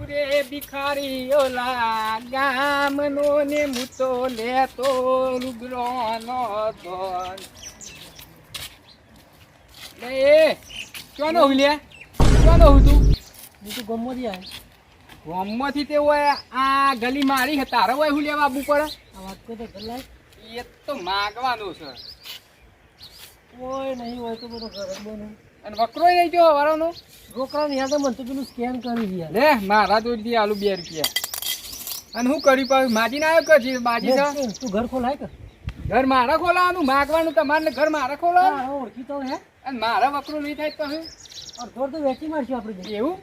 ભિખારી ઓલા ગામનો ને મૂતો લેતો લુગડોનો ધન. લે એ ક્યાંનો હું લે? ક્યાંનો હું તું હું તો? ગમો જ યાર ગોમમાંથી તે હોય આ ગલી મારી હે તારે હોય હું લેવા આબુ પડે આ વાત કહો તો ગલાય એ તો માગવાનું છે. કોઈ નહીં હોય તો બધો ઘર બને. અને વકરોય નહીં જો વાળાનો રોકડા ને યાદ મને તો પેલું સ્કેન કરી લે મારા તો દી આલુ બે રૂપિયા. અને હું કર્યું પાછું માજી ના આવ્યો કે બાજી તું? ઘર ખોલાય કે? ઘર મારા ખોલાવાનું માગવાનું તમારે ઘર મારા ખોલાવાનું ઓળખી તો હે. અને મારા વકરું નહીં થાય તો હું અડધો તો વેચી મારશું આપણે એવું?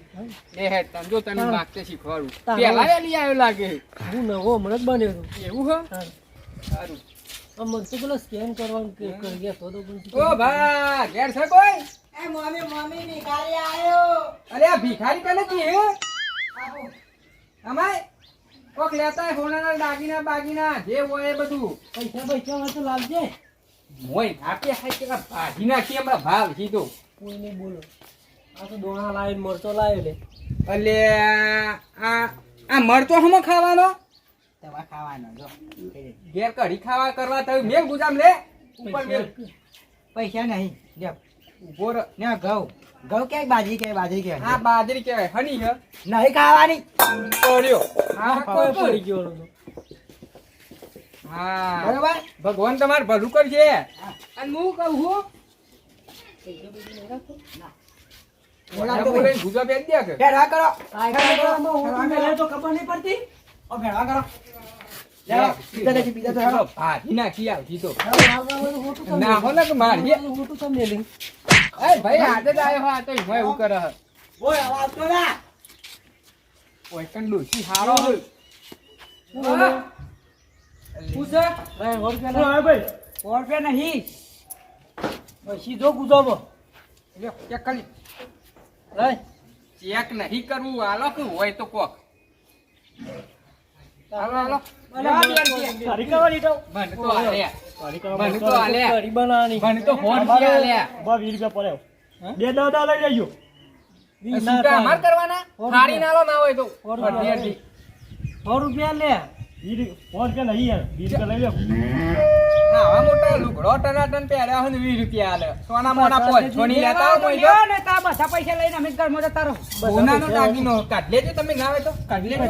એ હે તને જો તને. માગતે શીખવાડું. પેલા વેલી આવ્યો લાગે. હું નવો હમણાં જ બન્યો એવું હો? સારું. મને તો પેલો સ્કેન કરવાનું કે કરી ગયા તો તો ઓ ભા ઘેર છે કોઈ? એ મમ્મી મમ્મી ભિખારી આવ્યો અરે આ ભિખારી કને કી હે? અમાય કોક લેતા હોય સોનાના દાગીના બાગીના જે હોય એ બધું. પૈસા પૈસા હોય તો લાવજે. મોય આપે હાય કે ભાજી નાખી હમણાં ભાવ કીધો કોઈ નહીં બોલો. આ તો દોણા લાવીને મરચો લાવ્યો લે. એટલે આ આ મરચો હમો ખાવાનો? દવા ખાવાનો જો. ઘેર કઢી ખાવા કરવા થયું મેલ ગુજામ લે. ઉપર મેલ પૈસા નહીં લ્યો ઊભો રહો. ઘઉં ઘઉં કે બાજરી કે બાજરી કે આ બાજરી કહેવાય હની હે નહીં ખાવાની કર્યો હા કોઈ કોઈ પડી ગયો હા બરોબર ભગવાન તમારે ભલું કરશે અને હું કહું હું ભેળા કરો ભેળા કરો સીધો. લ્યો, ચેક કરી. ભાઈ. ચેક નહીં કરવું આલો કે હોય તો કોક. બા દાદા લઈ થાય. કરવાના થાળી નાલો ના હોય તો. સો રૂપિયા લે પાંચ રૂપિયા નહીં યાર વીસ રૂપિયા લઈ લો આવા મોટા લુગડો ટનાટન પહેર્યા હોય ને વીસ રૂપિયા હાલે સોના મોના પોચ છોની લેતા હોય કોઈ ને તા બધા પૈસા લઈને અમે ઘરમાં જતા રહો. સોનાનો દાગીનો કાઢ લેજો તમે ના હોય તો. કાઢ લેજો.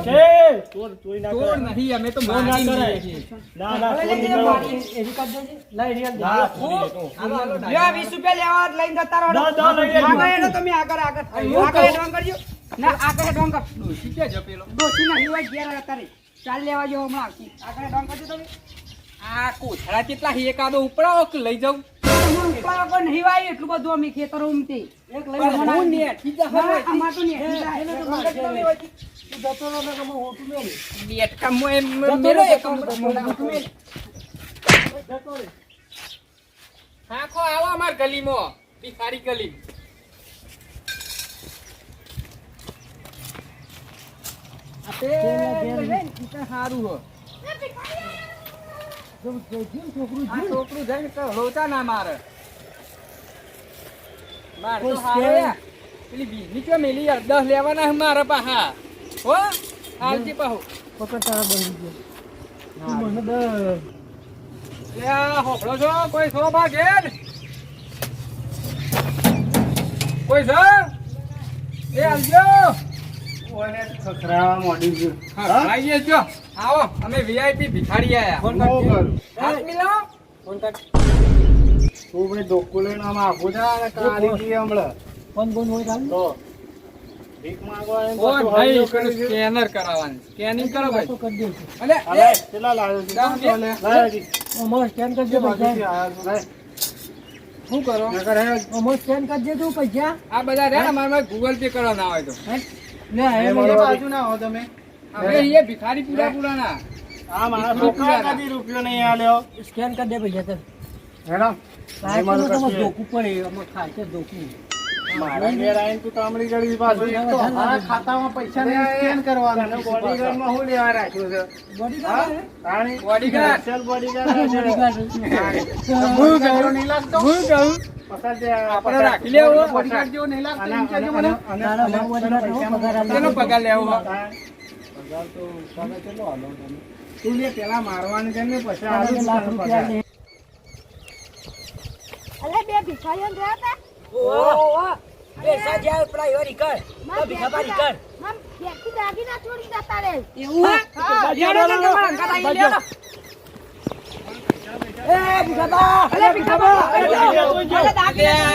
ચોર ચોરી ના ચોર નહીં અમે તો ચોર ના માગી કરે. લઈએ છીએ. ના ના ચોર નહીં કરે. એવી કાઢ દેજે. લાઈ રિયલ દે. ના, ચોરી લેતો. હાલો, હાલો, લ્યો દાગીના. વીસ રૂપિયા લેવા લઈને જતા રહો. દસ દસ લઈ લેજો. આગળ હેડો તમે આગળ આગળ આગળ કહું. કરજો ના આગળ હેડવાન કર ડોશી ક્યાં છે ડોસી નહીં હોય ઘેર હતા રે ચાલ લેવા જેવો હમણાં. આગળ હેડવાન કરજો તમે. આ કોથળા કેટલા? એકાદો ઉપડાવો કે લઈ જાઉં? નહીં વાય એટલું બધું અમે ખેતરો ઉમતી એક લઈ હું નેઠી જ હોય. અમાર તો તો તો. તું જતો રહો ને એમ એક જતો આવો અમાર ગલીમાં ભિખારી ગલી. હો. છોકરું. છોકરું જઈને લોચા ના મારે. માર તો હારો. પેલી બીજની કે મેલી યાર? દસ લેવાના છે પાહા હો? હાલતી પાહુ. પકડ તારા બની ગયો. મને દર. લે આ છો? કોઈ છો બા કોઈ છો? એ આવજો. ખખરાવા માંડી ગયું. હા જો આવો અમે વીઆઈપી ભિખારી આયા ફોન કરું. હાથ મિલાવો ફોન કાઢ. તું ભાઈ ડોકુ લઈને આમ જા અને કાળી ગઈ હમણાં. ફોન બોન હોય ચાલ. તો ભીખ માંગવા ઓ ભાઈ હાલ્યો કરી છે. સ્કેનર કરાવવાનું સ્કેનિંગ કરો ભાઈ વાતો કરી દઈશું. અલે આ એ, લાય, કેટલા લાવ્યો છે? દામ દે. લાય સ્કેન કરજે જે આયા શું કરો નકર હે, અમારે સ્કેન કરજે તું પૈસા. આ બધા રે અમારે ગૂગલ પે કરવા ના હોય તો મને બાજુ ના હો તમે. એ. ભિખારી પૂરા પૂરા ના આ મારા છોકરા કદી રૂપિયો નહીં આલ્યો. સ્કેન કરી દે પૈસા ચાલ. હેડો. સાહેબ, મારું તો તમારે કશું ધોકું પડે અમારે ખાય છે ધોકું. મારા ઘેર આવીને તું કામડી ગળી પાછું. મારા ખાતામાં પૈસા નહીં સ્કેન કરવાના. બોડીગાર્ડમાં હું લેવા રાખ્યું છે? Bodyguard bodyguard. Bodyguard bodyguard. હું ગયો હું કહું? પચાસ જે- આપણે પચાસ- રાખી લેવો પચાસ. બોડીગાર્ડ જેવો નહીં લાગતો અને- એમ કહેજો અને- મને અને- તારા અને- ભાવ બોડીગાર્ડ નો પગાર આલે. તેનો પગાર લેવો હા. પગાર તો તું લે પેલા મારવાનું છે ને બે ભિખારીઓ રહ્યા હતા મારા ચોરી જતા રહે એવું હા. લેડો તો તમારા અંગાત આઈ લેડો. એ ભીખાબા અલે ભીખાબા અલે